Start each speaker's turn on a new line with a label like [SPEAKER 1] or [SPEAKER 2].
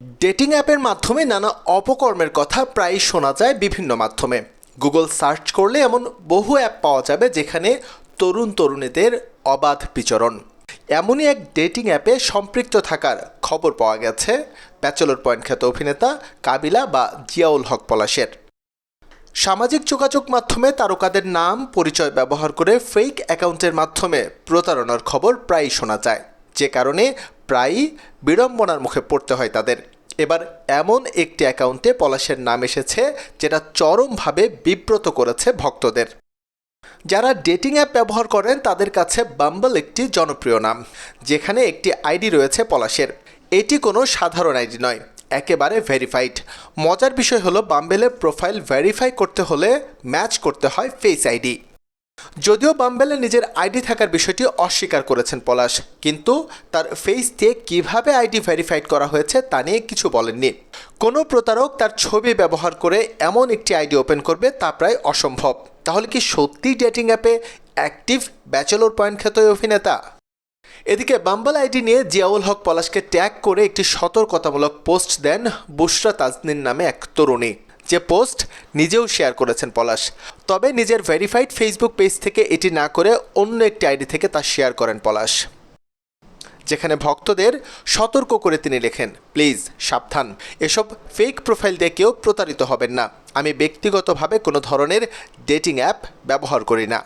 [SPEAKER 1] Dating অ্যাপের মাধ্যমে নানা অপকর্মের কথা প্রায়ই শোনা যায় বিভিন্ন মাধ্যমে। গুগল সার্চ করলে এমন বহু অ্যাপ পাওয়া যাবে যেখানে তরুণ তরুণীদের অবাধ বিচরণ। এমনই এক ডেটিং অ্যাপে সম্পৃক্ত থাকার খবর পাওয়া গেছে ব্যাচেলর পয়েন্ট খ্যাত অভিনেতা কাবিলা বা জিয়াউল হক পলাশের। সামাজিক যোগাযোগ মাধ্যমে তারকাদের নাম, পরিচয় ব্যবহার করে ফেক অ্যাকাউন্টের মাধ্যমে প্রতারণার খবর প্রায়ই শোনা যায়। যে কারণে প্রায়ই বিড়ম্বনার মুখে পড়তে হয় তাদের। এবার এমন একটি অ্যাকাউন্টে পলাশের নাম এসেছে, যেটা চরমভাবে বিব্রত করেছে ভক্তদের। যারা ডেটিং অ্যাপ ব্যবহার করেন, তাদের কাছে বাম্বল একটি জনপ্রিয় নাম, যেখানে একটি আইডি রয়েছে পলাশের। এটি কোনো সাধারণ আইডি নয়, একেবারে ভেরিফাইড। মজার বিষয় হলো, বাম্বেলের প্রোফাইল ভেরিফাই করতে হলে ম্যাচ করতে হয় ফেস আইডি। যদিও বাম্বেলে নিজের আইডি থাকার বিষয়টি অস্বীকার করেছেন পলাশ, কিন্তু তার ফেস দিয়ে কীভাবে আইডি ভেরিফাইড করা হয়েছে তা নিয়ে কিছু বলেননি। কোনো প্রতারক তার ছবি ব্যবহার করে এমন একটি আইডি ওপেন করবে তা প্রায় অসম্ভব। তাহলে কি সত্যি ডেটিং অ্যাপে অ্যাক্টিভ ব্যাচেলর পয়েন্ট খ্যাত অভিনেতা? এদিকে বাম্বল আইডি নিয়ে জিয়াউল হক পলাশকে ট্যাগ করে একটি সতর্কতামূলক পোস্ট দেন বুশরা তাজনিন নামে এক তরুণী। যে পোস্ট নিজেও শেয়ার করেছেন পলাশ। তবে নিজের ভেরিফাইড ফেসবুক পেজ থেকে এটি না করে অন্য একটি আইডি থেকে তা শেয়ার করেন পলাশ। যেখানে ভক্তদের সতর্ক করে তিনি লেখেন, প্লিজ, সাবধান। এসব ফেক প্রোফাইল দিয়ে কেউ প্রতারিত হবেন না। আমি ব্যক্তিগতভাবে কোনো ধরনের ডেটিং অ্যাপ ব্যবহার করি না।